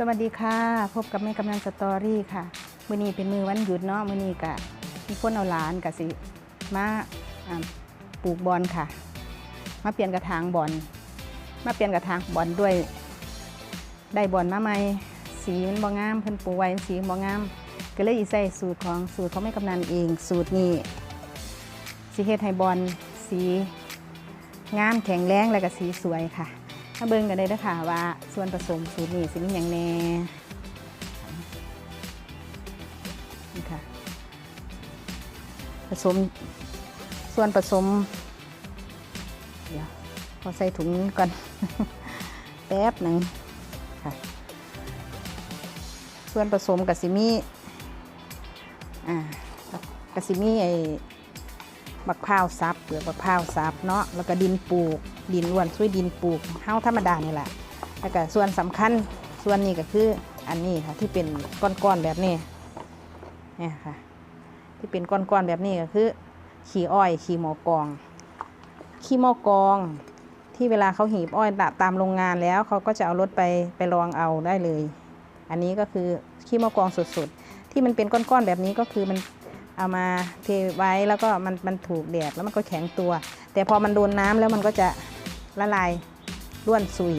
สวัสดีค่ะ พบกับแม่กำนันสตอรี่ค่ะ มื้อนี้เป็นมือวันหยุดเนาะมื้อนี้กะมีคนเอาหลานกะสิมาปลูกบอลค่ะ มาเปลี่ยนกระถางบอลมาเปลี่ยนกระถางบอลด้วย ได้บอลมาใหม่สีมันบ่งามเพิ่นปลูกไว้สีบ่งาม ก็เลยอีใส่สูตรของสูตรของแม่กำนันเองสูตรนี้สิเฮ็ดให้บอลสีงามแข็งแรงและก็สีสวยค่ะ ถ้าเบิ่งกันได้เด้อค่ะว่าส่วนผสมสูตรนี้สิมีหยังแน่นี่ค่ะผสมส่วนผสม เดี๋ยวขอใส่ถุงก่อนแป๊บหนึ่งค่ะ ส่วนผสมกับซิมีอ่ากะซิมีไอ้บักพร้าวซับเปลือกบักพร้าวซับเนาะแล้วก็ดินปลูก ดินล้วนช่วยดินปลูกเฮ้าธรรมดานี่แหละแล้วก็ส่วนสำคัญส่วนนี้ก็คืออันนี้ค่ะที่เป็นก้อนๆแบบนี้เนี่ยค่ะ ที่เป็นก้อนๆแบบนี้ก็คือ ขี้อ้อยขี้หมอกอง ขี้หมอกอง ที่เวลาเขาหีบอ้อยตามโรงงานแล้วเขาก็จะเอารถไปไปรองเอาได้เลย อันนี้ก็คือขี้หมอกองสดๆ ที่มันเป็นก้อนๆแบบนี้ก็คือมันเอามาเทไว้แล้วก็มันมันถูกแดดแล้วมันก็แข็งตัว แต่พอมันโดนน้ำแล้วมันก็จะ ละลายร่วนซุย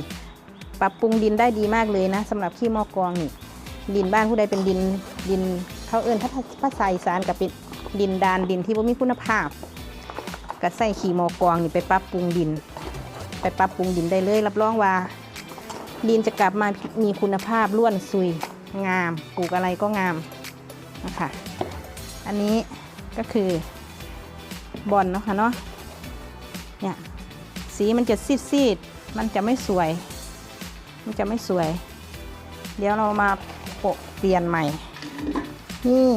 ปรับปรุงดินได้ดีมากเลยนะสำหรับขี้มอกองนี่ดินบ้านผู้ใดเป็นดินดินเขาเอิ้นถ้าภาษาอีสานกับเป็นดินดานดินที่ว่ามีคุณภาพก็ใส่ขี้มอกองนี่ไปปรับปรุงดิน ไปปรับปรุงดินได้เลย รับรองว่า ดินจะกลับมามีคุณภาพร่วนซุยงามปลูกอะไรก็งามนะคะอันนี้ก็คือบอลเนาะค่ะเนาะเนี่ย สีมันจะซีดๆ มันจะไม่สวย มันจะไม่สวย เดี๋ยวเรามาโปะเปลี่ยนใหม่ นี่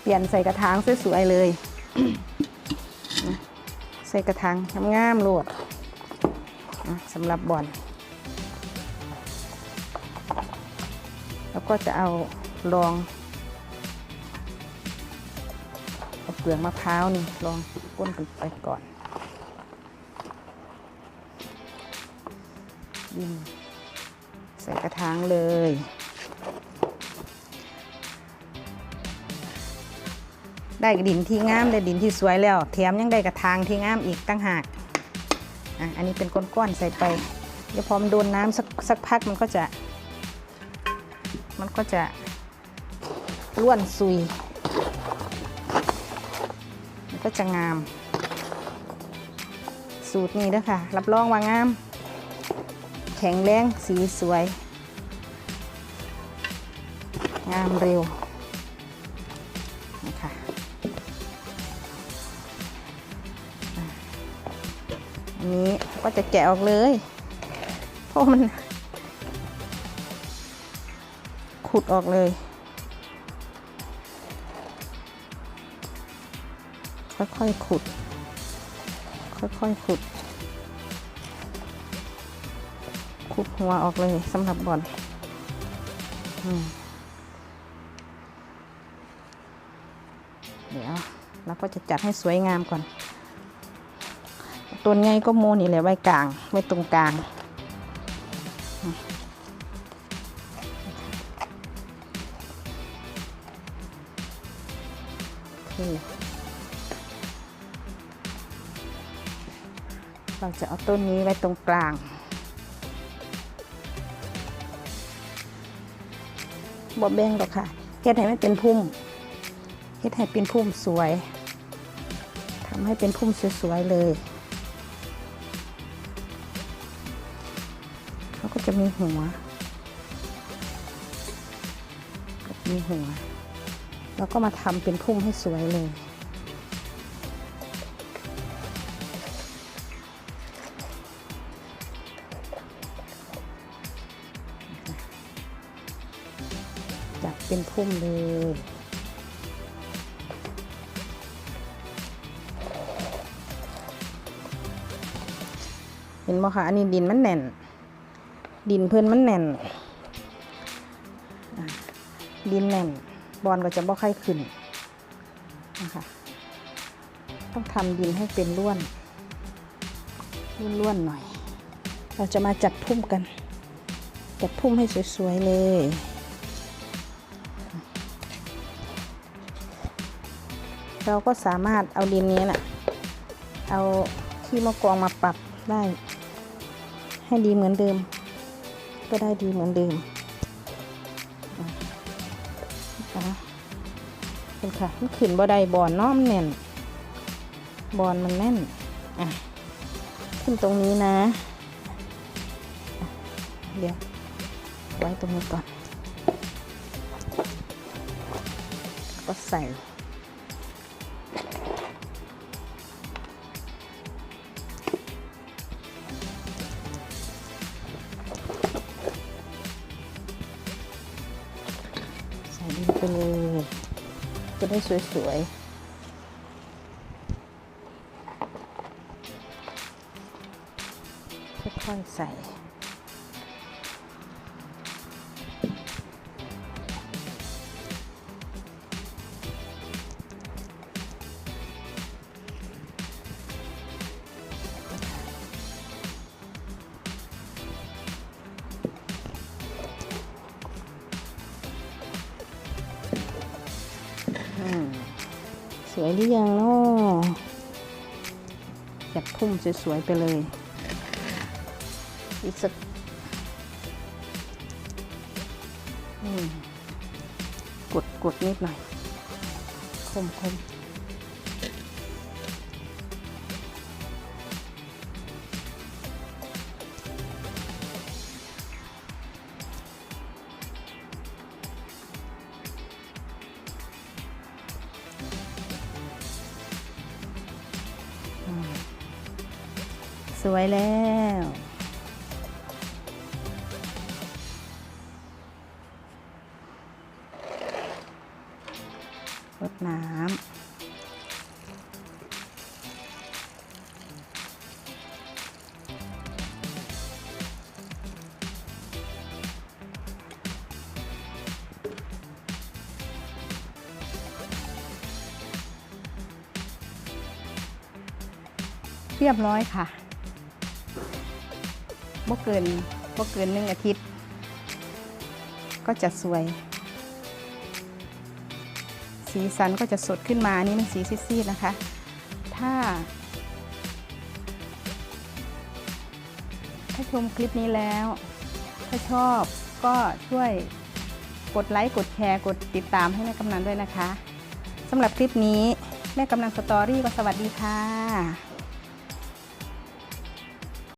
เปลี่ยนใส่กระถางสวยๆเลย ใส่กระถางงามๆโลดสำหรับบอลแล้วก็จะเอาลองเอาเปลือกมะพร้าวนี่ลองก้นกันไปก่อน ดินใส่กระถางเลย ได้ดินที่งามได้ดินที่สวยแล้วแถมยังได้กระถางที่งามอีกตั้งหากอะอันนี้เป็นก้อนๆใส่ไปเดี๋ยวพอมันโดนน้ำสักสักพักมันก็จะ มันก็จะร่วนซุย มันก็จะงาม สูตรนี้ด้อค่ะ รับรองว่างาม แข็งแรง สีสวย งามเร็วนะคะอันนี้ก็จะแกะออกเลย เพราะมัน ขุดออกเลยค่อยๆขุด ค่อยๆขุด ขุดหัวออกเลยสำหรับบอลเดี๋ยวเราก็จะจัดให้สวยงามก่อน ตัวไงก็โมนี่แหละไว้กลาง ไว้ตรงกลางเราจะเอาต้นนี้ไว้ตรงกลาง บ่แบ่งหรอกค่ะเฮ็ดให้มันเป็นพุ่มเฮ็ดให้เป็นพุ่มสวยทำให้เป็นพุ่มสวยๆเลยเขาก็จะมีหัวมีหัว แล้วก็มาทำเป็นพุ่มให้สวยเลย เป็นพุ่มเลยเห็นไหมคะอันนี้ดินมันแน่น ดินเพื่อนมันแน่น ดินแน่น บอลก็จะบ่ค่อยขึ้นนะคะต้องทำดินให้เป็นร่วนร่วนๆหน่อย เราจะมาจัดพุ่มกันจะพุ่มให้สวยๆเลย เราก็สามารถเอาดินนี้น่ะเอาที่มะกรองมาปรับได้ ให้ดีเหมือนเดิม ก็ได้ดีเหมือนเดิมเป็นค่ะมันขึ้นบ่ได้บอนน้อมแน่น บอนมันแน่น อะ ขึ้นตรงนี้นะะเดี๋ยว ไว้ตรงนี้ก่อน ก็ใส่ ไปเลยจะได้สวยๆค่อยๆใส่ วยหรือยังเนาะจับพุ่มสวยๆไปเลย อีกสักอืมกดกดนิดหน่อย คมคม วยแล้ว รดน้ำเรียบร้อยค่ะ บ่เกินบ่เกินหนึ่งอาทิตย์ ก็จะสวย สีสันก็จะสดขึ้นมานนี่มันสีซีดๆนะคะ ถ้า ถ้าชมคลิปนี้แล้ว ถ้าชอบก็ช่วยกดไลค์ กดแชร์ กดติดตามให้แม่กำนันด้วยนะคะสำหรับคลิปนี้แม่กำนันสตอรี่ก็สวัสดีค่ะ